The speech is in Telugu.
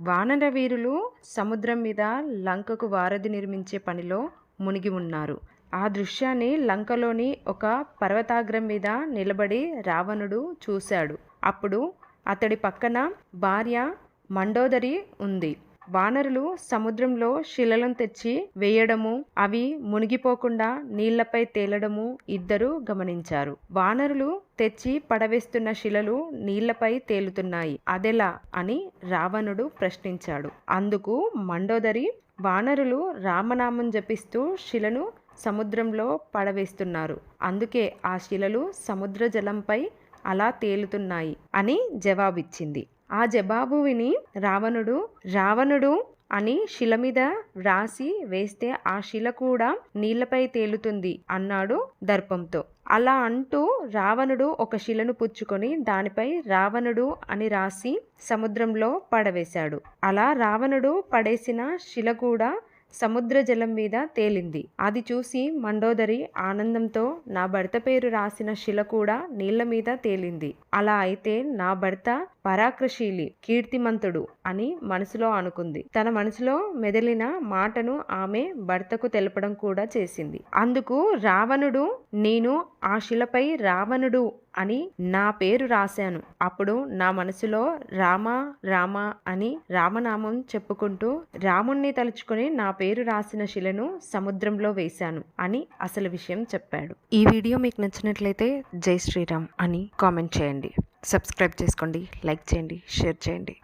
వానర వీరులు సముద్రం మీద లంకకు వారధి నిర్మించే పనిలో మునిగి ఉన్నారు. ఆ దృశ్యాన్ని లంకలోని ఒక పర్వతాగ్రం మీద నిలబడి రావణుడు చూశాడు. అప్పుడు అతడి పక్కన భార్య మండోదరి ఉంది. వానరులు సముద్రంలో శిలలను తెచ్చి వేయడము అవి మునిగిపోకుండా నీళ్ళపై తేలడము ఇద్దరు గమనించారు. వానరులు తెచ్చి పడవేస్తున్న శిలలు నీళ్ళపై తేలుతున్నాయి. అదెలా అని రావణుడు ప్రశ్నించాడు. అందుకు మండోదరి వానరులు రామనామం జపిస్తూ శిలను సముద్రంలో పడవేస్తున్నారు. అందుకే ఆ శిలలు సముద్ర జలంపై అలా తేలుతున్నాయి అని జవాబిచ్చింది. ఆ జవాబు విని రావణుడు రావణుడు అని శిల మీద వ్రాసి వేస్తే ఆ శిల కూడా నీళ్ళపై తేలుతుంది అన్నాడు దర్పంతో. అలా అంటూ రావణుడు ఒక శిలను పుచ్చుకొని దానిపై రావణుడు అని రాసి సముద్రంలో పడవేశాడు. అలా రావణుడు పడేసిన శిల కూడా సముద్ర జలం మీద తేలింది. అది చూసి మండోదరి ఆనందంతో నా భర్త పేరు రాసిన శిల కూడా నీళ్ళ మీద తేలింది. అలా అయితే నా భర్త పరాక్రశీలి కీర్తిమంతుడు అని మనసులో అనుకుంది. తన మనసులో మెదిలిన మాటను ఆమె భర్తకు తెలపడం కూడా చేసింది. అందుకు రావణుడు నేను ఆ శిలపై రావణుడు అని నా పేరు రాశాను. అప్పుడు నా మనసులో రామ రామ అని రామనామం చెప్పుకుంటూ రాముణ్ణి తలుచుకుని నా పేరు రాసిన శిలను సముద్రంలో వేశాను అని అసలు విషయం చెప్పాడు. ఈ వీడియో మీకు నచ్చినట్లయితే జై శ్రీరామ్ అని కామెంట్ చేయండి. సబ్స్క్రైబ్ చేసుకోండి లైక్ చేయండి షేర్ చేయండి.